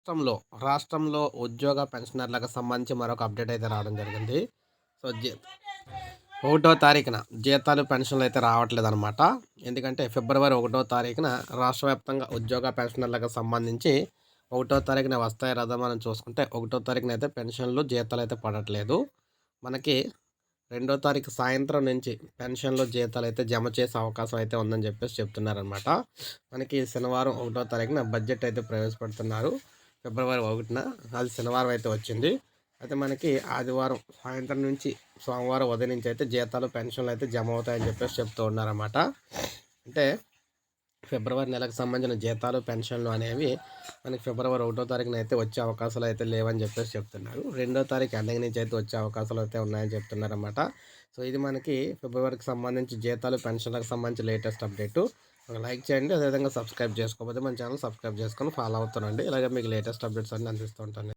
రాష్ట్రంలో రాష్ట్రంలో ఉద్యోగ పెన్షనర్లకు సంబంధించి మరొక అప్డేట్ అయితే రావడం జరిగింది. సో జీ ఒకటో తారీఖున జీతాలు పెన్షన్లు అయితే రావట్లేదు అనమాట ఎందుకంటే ఫిబ్రవరి ఒకటో తారీఖున రాష్ట్ర వ్యాప్తంగా ఉద్యోగ పెన్షనర్లకు సంబంధించి ఒకటో తారీఖున వస్తాయి రదా మనం చూసుకుంటే ఒకటో తారీఖున అయితే పెన్షన్లు జీతాలు అయితే పడట్లేదు. మనకి రెండో తారీఖు సాయంత్రం నుంచి పెన్షన్లు జీతాలు అయితే జమ చేసే అవకాశం అయితే ఉందని చెప్పేసి చెప్తున్నారనమాట మనకి శనివారం ఒకటో తారీఖున బడ్జెట్ అయితే ప్రవేశపెడుతున్నారు. ఫిబ్రవరి ఒకటిన అది శనివారం అయితే వచ్చింది. అయితే మనకి ఆదివారం సాయంత్రం నుంచి సోమవారం ఉదయం నుంచి అయితే జీతాలు పెన్షన్లు అయితే జమ అవుతాయని చెప్పేసి చెప్తూ ఉన్నారన్నమాట. అంటే ఫిబ్రవరి నెలకు సంబంధించిన జీతాలు పెన్షన్లు అనేవి మనకి ఫిబ్రవరి ఒకటో తారీఖున అయితే వచ్చే అవకాశాలు అయితే లేవని చెప్పేసి చెప్తున్నారు. రెండో తారీఖు ఎండింగ్ నుంచి అయితే వచ్చే అవకాశాలు అయితే ఉన్నాయని చెప్తున్నారన్నమాట. సో ఇది మనకి ఫిబ్రవరికి సంబంధించి జీతాలు పెన్షన్లకు సంబంధించి లేటెస్ట్ అప్డేటు. లైక్ చేయండి అదేవిధంగా సబ్స్క్రైబ్ చేసుకోకపోతే మన ఛానల్ సబ్స్క్రైబ్ చేసుకొని ఫాలో అవుతానండి ఇలాగే మీకు లేటెస్ట్ అప్డేట్స్ అన్ని అందిస్తూ ఉంటాను.